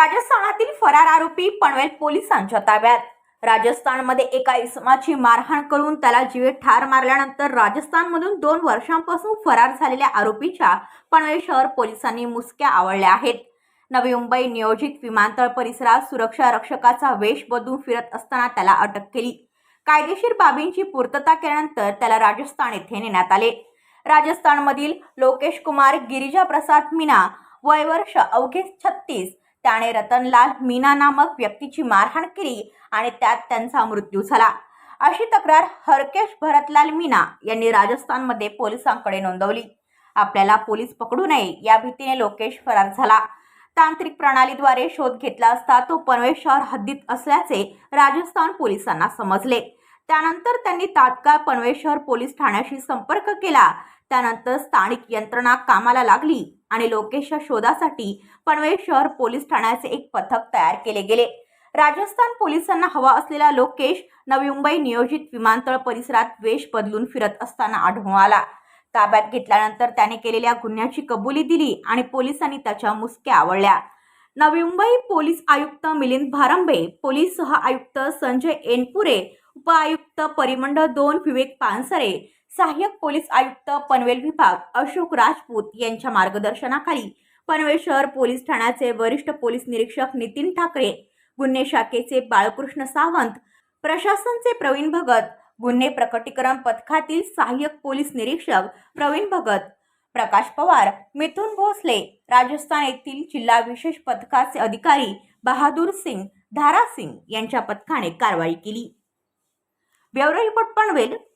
राजस्थानातील फरार आरोपी पनवेल पोलिसांच्या ताब्यात. राजस्थानमध्ये एका इसमाची मारहाण करून त्याला जीवे ठार मारल्यानंतर राजस्थानमधून दोन वर्षांपासून फरार झालेल्या आरोपीच्या पनवेल शहर पोलिसांनी मुसक्या आवळल्या आहेत. नवी मुंबई नियोजित विमानतळ परिसरात सुरक्षा रक्षकाचा वेश बदलून फिरत असताना त्याला अटक केली. कायदेशीर बाबींची पूर्तता केल्यानंतर त्याला राजस्थान येथे नेण्यात आले. राजस्थानमधील लोकेश कुमार गिरिजा प्रसाद मीना वय वर्ष अवघे छत्तीस त्याने रतनलाल मीना नामक व्यक्तीची मारहाण केली आणि त्यात त्यांचा मृत्यू झाला. अशी तक्रार हरकेश भरतलाल मीना यांनी राजस्थानमध्ये पोलिसांकडे नोंदवली. आपल्याला पोलीस पकडू नये या भीतीने लोकेश फरार झाला. तांत्रिक प्रणालीद्वारे शोध घेतला असता तो पनवेल शहर हद्दीत असल्याचे राजस्थान पोलिसांना समजले. त्यानंतर त्यांनी तात्काळ पनवेल शहर पोलीस ठाण्याशी संपर्क केला. त्यानंतर स्थानिक यंत्रणा कामाला लागली. आणि लोकेशच्या शोधासाठी पनवेल शहर पोलीस ठाण्याचे एक पथक तयार केले गेले. राजस्थान पोलिसांना हवा असलेला लोकेश नवी मुंबई नियोजित विमानतळ परिसरात वेश बदलून फिरत असताना आढळून आला. ताब्यात घेतल्यानंतर त्याने केलेल्या गुन्ह्याची कबुली दिली आणि पोलिसांनी त्याच्या मुसक्या आवळल्या. नवी मुंबई पोलीस आयुक्त मिलिंद भारंबे पोलीस सह आयुक्त संजय एनपुरे उपआयुक्त परिमंडळ दोन विवेक पानसरे सहाय्यक पोलीस आयुक्त पनवेल विभाग अशोक राजपूत यांच्या मार्गदर्शनाखाली पनवेल शहर पोलीस ठाण्याचे वरिष्ठ पोलीस निरीक्षक नितीन ठाकरे गुन्हे शाखेचे बाळकृष्ण सावंत प्रशासनचे प्रवीण भगत गुन्हे प्रकटीकरण पथकातील सहाय्यक पोलीस निरीक्षक प्रवीण भगत प्रकाश पवार मिथुन भोसले राजस्थान येथील जिल्हा विशेष पथकाचे अधिकारी बहादूर सिंग धारा सिंग यांच्या पथकाने कारवाई केली. Bureau report Panvel.